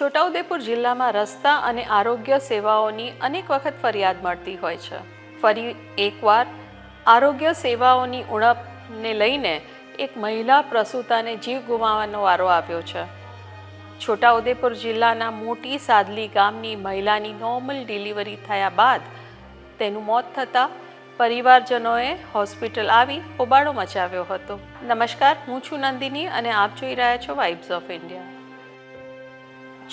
છોટાઉદેપુર જિલ્લામાં રસ્તા અને આરોગ્ય સેવાઓની અનેક વખત ફરિયાદ મળતી હોય છે. ફરી એકવાર આરોગ્ય સેવાઓની ઉણપને લઈને એક મહિલા પ્રસૂતાને જીવ ગુમાવવાનો વારો આવ્યો છે. છોટાઉદેપુર જિલ્લાના મોટી સાદલી ગામની મહિલાની નોર્મલ ડિલિવરી થયા બાદ તેનું મોત થતાં પરિવારજનોએ હોસ્પિટલ આવી હોબાળો મચાવ્યો હતો. નમસ્કાર, હું છું નંદિની અને આપ જોઈ રહ્યા છો વાઇબ્સ ઓફ ઇન્ડિયા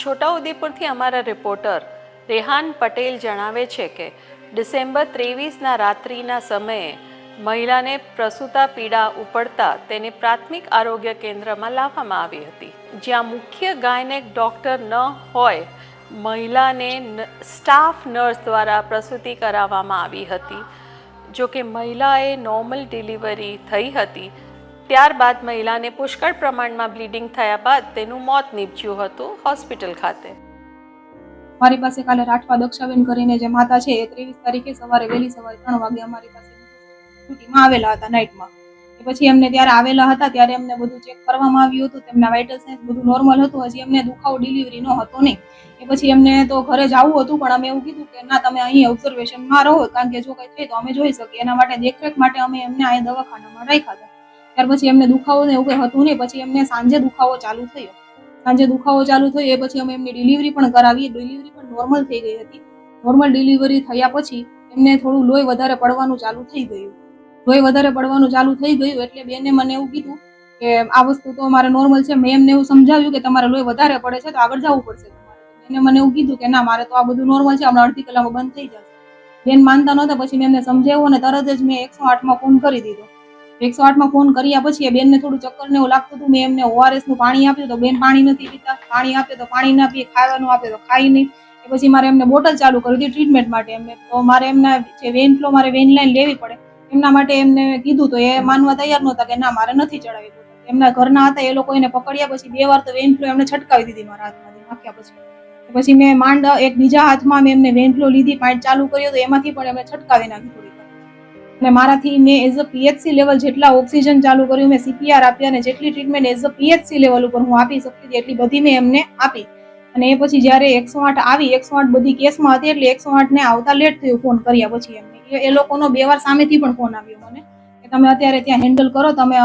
છોટાઉદેપુરથી અમારા રિપોર્ટર રેહાન પટેલ જણાવે છે કે ડિસેમ્બર ત્રેવીસના રાત્રિના સમયે મહિલાને પ્રસૂતા પીડા ઉપડતા તેને પ્રાથમિક આરોગ્ય કેન્દ્રમાં લાવવામાં આવી હતી. જ્યાં મુખ્ય ગાયનેક ડૉક્ટર ન હોય, મહિલાને સ્ટાફ નર્સ દ્વારા પ્રસૂતિ કરાવવામાં આવી હતી. જો કે મહિલાએ નોર્મલ ડિલિવરી થઈ હતી ત્યારબાદ મહિલાને પુષ્કળ પ્રમાણમાં બ્લીડિંગ થયા બાદ તેનું મોત નીપજ્યું હતું હોસ્પિટલ ખાતે. મારી પાસે કાલે રાઠવા દક્ષાબેન કરીને જે માતા છે એ ત્રેવીસ તારીખે સવારે વહેલી સવારે ત્રણ વાગે અમારી પાસે ડ્યુટીમાં આવેલા હતા નાઇટમાં. એ પછી એમને ત્યારે આવેલા હતા, ત્યારે એમને બધું ચેક કરવામાં આવ્યું હતું, તેમના વાઇટલ સાઇન્સ બધું નોર્મલ હતું, હજી એમને દુખાવો ડિલિવરી નો હતો નહીં. એ પછી એમને તો ઘરે જવું હતું, પણ અમે એવું કીધું કે ના, તમે અહીં ઓબ્ઝર્વેશનમાં રહો, કારણ કે જો કંઈ થાય તો અમે જોઈ શકીએ, એના માટે દેખરેખ માટે અમે એમને અહીં દવાખાનામાં રાખ્યા હતા. ત્યાર પછી એમને દુખાવો ને એવું કંઈ હતું નહીં. પછી એમને સાંજે દુખાવો ચાલુ થયો. સાંજે દુખાવો ચાલુ થયો, એ પછી અમે એમની ડિલિવરી પણ કરાવી ડિલિવરી પણ નોર્મલ થઈ ગઈ હતી. નોર્મલ ડિલિવરી થયા પછી એમને થોડું લોહી વધારે પડવાનું ચાલુ થઈ ગયું. લોહી વધારે પડવાનું ચાલુ થઈ ગયું એટલે બેને મને એવું કીધું કે આ વસ્તુ તો મારે નોર્મલ છે. મેં એમને એવું સમજાવ્યું કે તમારે લોહી વધારે પડે છે તો આગળ જવું પડશે એને મને એવું કીધું કે ના, મારે તો આ બધું નોર્મલ છે. હમણાં અડધી કલાકમાં બંધ થઈ જશે. બેન માનતા નહોતા, પછી મેં એમને સમજાવ્યું અને તરત જ મેં એકસો આઠમાં ફોન કરી દીધો. એકસો આઠમાં ફોન કર્યા પછી એ બેનને થોડું ચક્કર ને એવું લાગતું હતું. મેં એમને ઓઆરએસનું પાણી આપ્યું તો બેન પાણી નથી પીતા. પાણી આપે તો પાણી ના પીએ, ખાવાનું આપે તો ખાઈ નહીં. એ પછી મારે એમને બોટલ ચાલુ કરી હતી ટ્રીટમેન્ટ માટે એમને. તો મારે એમના જે વેન ફ્લો મારે વેન લાઈન લેવી પડે. એમના માટે એમને કીધું તો એ માનવા તૈયાર નહોતા કે ના, મારે નથી ચડાવી. એમના ઘરના હતા એ લોકો એને પકડ્યા પછી બે વાર તો વેન ફ્લો એમને છટકાવી દીધી મારા હાથમાંથી, નાખ્યા પછી. પછી મેં માંડ એક બીજા હાથમાં મેં એમને વેન ફ્લો લીધી પાઇન્ટ ચાલુ કર્યો તો એમાંથી પણ એમને છટકાવી નાખી થોડી. અને મારાથી મેં એઝ અ પીએચસી લેવલ જેટલા ઓક્સિજન ચાલુ કર્યું, મેં સીપીઆર આપ્યા અને જેટલી treatment as a PHC level ઉપર હું આપી શકતી હતી, એટલી બધી મેં એમને આપી. અને એ પછી જ્યારે એકસો આઠ આવી, એકસો આઠ બધી કેસમાં હતી એટલે એકસો આઠ ને આવતા લેટ થયું ફોન કર્યા પછી એમને. એ લોકોનો બે વાર સામેથી પણ ફોન આવ્યો મને, કે તમે અત્યારે ત્યાં હેન્ડલ કરો, તમે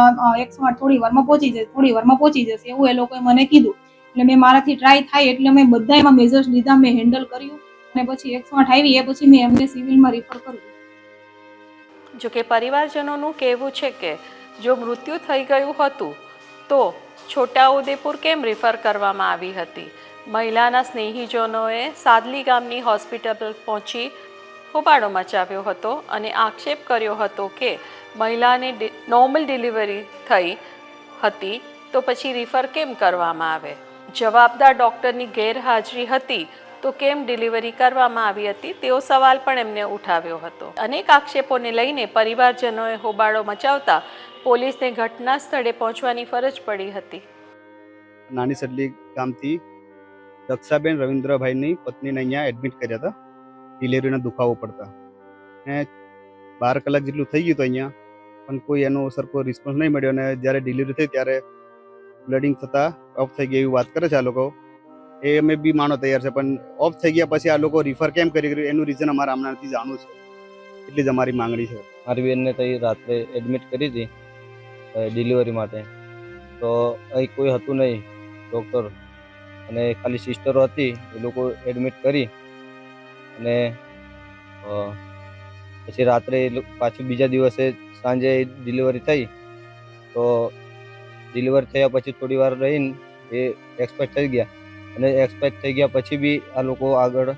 એકસો આઠ થોડી વારમાં પહોંચી જશે, થોડી વારમાં પહોંચી જશે, એવું એ લોકોએ મને કીધું. એટલે મેં મારાથી ટ્રાય થાય એટલે મેં બધા એમાં મેજર્સ લીધા, મેં હેન્ડલ કર્યું. અને પછી એકસો આઠ આવી, એ પછી મેં એમને સિવિલમાં રિફર કર્યું. જો કે પરિવારજનોનું કહેવું છે કે, જો મૃત્યુ થઈ ગયું હતું, તો છોટાઉદેપુર કેમ રિફર કરવામાં આવી હતી? મહિલાના સ્નેહીજનોએ સાદલી ગામની હોસ્પિટલ પહોંચી હોબાળો મચાવ્યો હતો અને આક્ષેપ કર્યો હતો કે, મહિલાને નોર્મલ ડિલિવરી થઈ હતી, તો પછી રિફર કેમ કરવામાં આવે? જવાબદાર ડૉક્ટરની ગેરહાજરી હતી તો કેમ ડિલિવરી કરવામાં આવી હતી, તેવો સવાલ પણ એમને ઉઠાવ્યો હતો. અનેક આક્ષેપોને લઈને પરિવારજનોએ હોબાળો મચાવતા પોલીસને ઘટના સ્થળે પહોંચવાની ફરજ પડી હતી. નાની સડલી ગામથી દક્ષાબેન રવિન્દ્રભાઈની પત્નીને અહીંયા એડમિટ કર્યા હતા ડિલિવરીના દુખાવો પડતા. ને બાર કલાક જેટલું થઈ ગયું હતું અહીંયા, પણ કોઈ એનો સરખો રિસ્પોન્સ નહીં મળ્યો અને જ્યારે ડિલિવરી થઈ ત્યારે બ્લડિંગ થતાં ઓફ થઈ ગઈ એવી વાત કરે છે આ લોકો. એ અમે બી માનો તૈયાર છે. પણ ઓફ થઈ ગયા પછી આ લોકો રિફર કેમ કરી ગયું એનું રીઝન અમારે હમણાંથી જાણવું છે. એટલી જ અમારી માંગણી છે. મારી બેનને તો રાત્રે એડમિટ કરી હતી ડિલિવરી માટે. તો અહીં કોઈ હતું નહીં ડૉક્ટર અને ખાલી સિસ્ટરો હતી, એ લોકો એડમિટ કરી. અને પછી રાત્રે પાછું બીજા દિવસે સાંજે ડિલિવરી થઈ. તો ડિલિવર થયા પછી થોડી વાર રહીને એ એક્સપાયર થઈ ગયા. અને એક્સપાયર થઈ ગયા પછી બી આ લોકો આગળ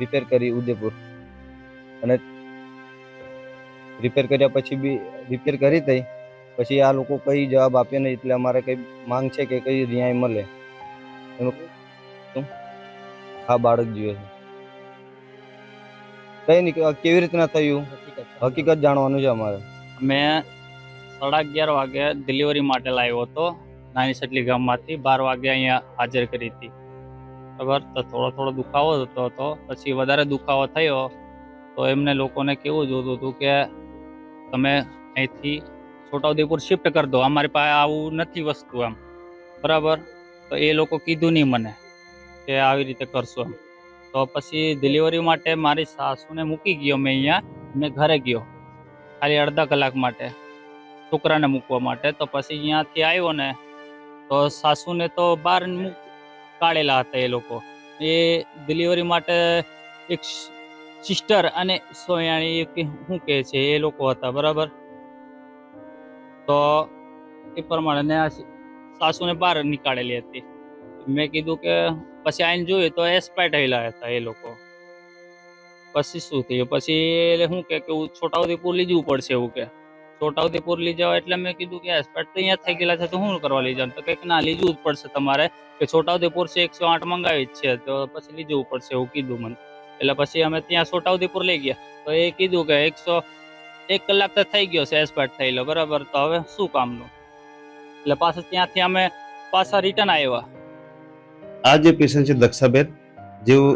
રિપેર કરી ઉદયપુર. અને રિપેર કર્યા પછી બી રિપેર કરી તઈ, પછી આ લોકો કઈ જવાબ આપ્યો નહીં એટલે અમારે કઈ માંગ છે કે કઈ ન્યાય મળે. હા બાળક જીવે છે. કઈ નહીં કેવી રીતના થયું? હકીકત જાણવાનું છે અમારે. મેં સાડા અગિયાર વાગે ડિલિવરી માટે લાવ્યો હતો. નાની સટલી ગામમાંથી બાર વાગે અહીંયા હાજર કરી હતી. તો થોડો થોડો દુખાવો થતો હતો. પછી વધારે દુખાવો થયો, તો એમને લોકોને કેવું જોતું હતું કે તમે અહીંથી છોટાઉદેપુર શિફ્ટ કરી દો. અમારી પાસે આવું નથી વસ્તુ એમ. બરાબર? તો એ લોકો કીધું નહીં મને કે આવી રીતે કરશો એમ. તો પછી ડિલિવરી માટે મારી સાસુને મૂકી ગયો મેં અહીંયા. મેં ઘરે ગયો. ખાલી અડધા કલાક માટે, છોકરાને મૂકવા માટે. તો પછી અહીંયાથી આવ્યો ને, તો સાસુને તો બહાર મૂક- કાઢેલા હતા એ લોકો. એ ડિલિવરી માટે એક સિસ્ટર અને સોયાણી શું કહે છે એ લોકો હતા, બરાબર? તો એ પ્રમાણે ને આ સાસુને બહાર નીકાળેલી હતી. મેં કીધું કે પછી આઈને જોયું તો એક્સપાયર થયેલા હતા એ લોકો. પછી શું થયું? પછી એ શું કે છોટાઉદેપુર લીધું પડશે એવું કે. છોટાઉદેપુર લઈ જવા એટલે મેં કીધું કે એક્સપાયર તો અહીંયા થઈ ગયેલા છે, તો શું કરવા લઈ જવાનું તો કંઈક ના, લીજવું જ પડશે તમારે. કે છોટાઉદેપુર છે, એકસો આઠ મંગાવી જ છે, તો પછી લઈ જવું પડશે એવું કીધું મને. એટલે પછી અમે ત્યાં છોટાઉદેપુર લઈ ગયા. તો એ કીધું કે એકસો, એક કલાક તો થઈ ગયો છે એક્સપાયર થયેલો બરાબર? તો હવે શું કામનું? એટલે પાછા ત્યાંથી અમે પાછા રિટર્ન આવ્યા. આ જે પેશન્ટ છે, દક્ષાબેન, જેઓ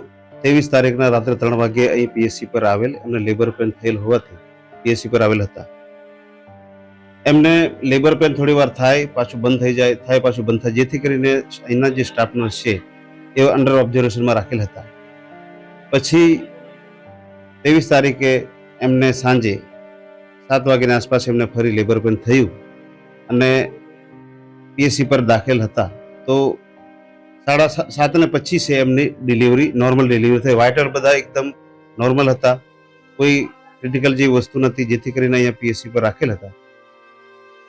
ત્રેવીસ તારીખના રાત્રે ત્રણ વાગે અહીં પીએસસી પર આવેલ અને લેબર પેન થયેલ હોવાથી પીએસસી પર આવેલ હતા. એમને લેબર પેન થોડી વાર થાય, પાછું બંધ થઈ જાય, થાય પાછું બંધ થાય. જેથી કરીને અહીંના જે સ્ટાફ છે, એ અંડર ઓબ્ઝર્વેશનમાં રાખેલ હતા. પછી ત્રેવીસ તારીખે એમને સાંજે સાત વાગ્યાની આસપાસ એમને ફરી લેબર પેન થયું અને પીએસસી પર દાખલ હતા. તો સાડા સાત ને પચીસે એમની ડિલિવરી નોર્મલ ડિલિવરી થઈ. વાઇટર બધા એકદમ નોર્મલ હતા. કોઈ ક્રિટિકલ જેવી વસ્તુ નથી, જેથી કરીને અહીંયા પીએસસી પર રાખેલ હતા.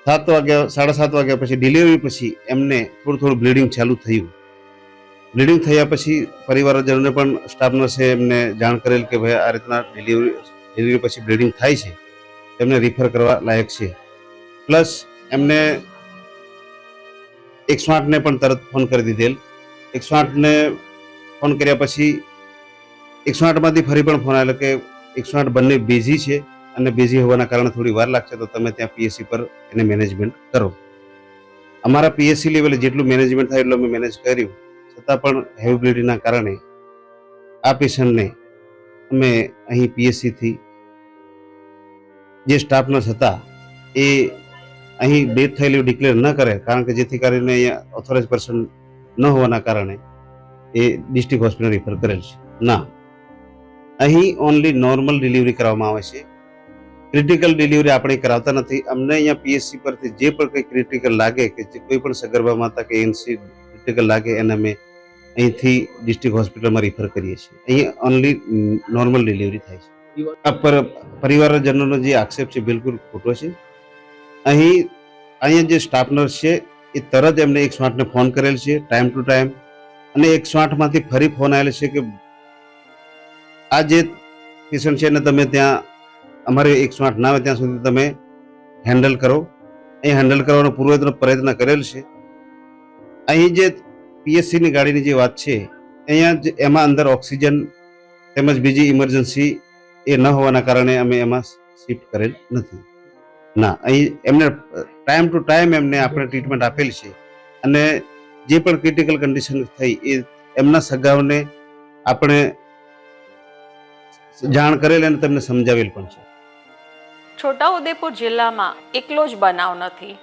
સાત વાગ્યા, સાડા સાત વાગ્યા પછી ડિલિવરી પછી એમને થોડું થોડું બ્લીડિંગ ચાલુ થયું. બ્લીડિંગ થયા પછી પરિવારજનોને પણ સ્ટાફ નર્સે એમને જાણ કરેલ કે ભાઈ આ રીતના ડિલિવરી ડિલિવરી પછી બ્લીડિંગ થાય છે. તેમને રિફર કરવા લાયક છે. પ્લસ એમને એકસો આઠને પણ તરત ફોન કરી દીધેલ. એકસો આઠને ફોન કર્યા પછી એકસો આઠમાંથી ફરી પણ ફોન આવેલો કે એકસો આઠ બંને બિઝી છે. અને બિઝી હોવાના કારણે થોડી વાર લાગશે તો તમે ત્યાં પીએસસી પર એને મેનેજમેન્ટ કરો. અમારા પીએસસી લેવલે જેટલું મેનેજમેન્ટ થાય એટલું અમે મેનેજ કર્યું. છતાં પણ હેવિબિલિટીના કારણે આ પેશન્ટને અમે અહીં પીએસસીથી જે સ્ટાફ નર્સ હતા એ અહીં ડેથ થયેલી ડિક્લેર ન કરે, કારણ કે જેથી કરીને અહીંયા ઓથોરાઇઝ પર્સન ન હોવાના કારણે એ ડિસ્ટ્રિક્ટ હોસ્પિટલ રિફર કરેલ છે. ના. અહીં ઓનલી નોર્મલ ડિલિવરી કરવામાં આવે છે. ક્રિટિકલ ડિલિવરી આપણે કરાવતા નથી. અમને અહીંયા પીએસસી પરથી જે પણ કંઈ ક્રિટિકલ લાગે કે જે કોઈ પણ સગર્ભા માતા કે એનસી ક્રિટિકલ લાગે, એને અમે અહીંથી ડિસ્ટ્રિક્ટ હોસ્પિટલમાં રિફર કરીએ છીએ. અહીં ઓનલી નોર્મલ ડિલિવરી થાય છે. પરિવારજનોનો જે આક્ષેપ છે, બિલકુલ ખોટો છે. અહીં, અહીંયા જે સ્ટાફ નર્સ છે, એ તરત એમને એક આઠને ફોન કરેલ છે ટાઈમ ટુ ટાઈમ અને એક આઠમાંથી ફરી ફોન આવેલ છે કે આ જે પેશન્ટ છે, એને તમે ત્યાં અમારે એકસો આઠ ના આવે ત્યાં સુધી તમે હેન્ડલ કરો. અહીં હેન્ડલ કરવાનો પૂર્વતનો પ્રયત્ન કરેલ છે. અહીં જે પીએસસીની ગાડીની જે વાત છે, અહીંયા એમાં અંદર ઓક્સિજન તેમજ બીજી ઇમરજન્સી એ ન હોવાના કારણે અમે એમાં શિફ્ટ કરેલ નથી. ના, અહીં એમને ટાઈમ ટુ ટાઈમ એમને આપણે ટ્રીટમેન્ટ આપેલ છે. અને જે પણ ક્રિટિકલ કન્ડિશન થઈ એ એમના સગાઓને આપણે જાણ કરેલ અને તેમને સમજાવેલ પણ છે. છોટાઉદેપુર જિલ્લામાં એકલો જ બનાવ નથી.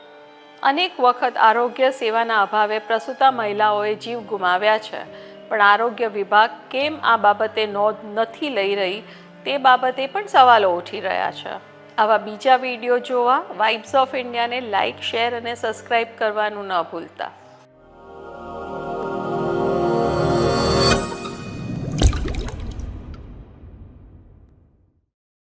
અનેક વખત આરોગ્ય સેવાના અભાવે પ્રસૂતા મહિલાઓએ જીવ ગુમાવ્યા છે. પણ આરોગ્ય વિભાગ કેમ આ બાબતે નોંધ નથી લઈ રહી તે બાબતે પણ સવાલો ઉઠી રહ્યા છે. આવા બીજા વીડિયો જોવા વાઇબ્સ ઓફ ઇન્ડિયાને લાઇક શેર અને સબસ્ક્રાઇબ કરવાનું ન ભૂલતા.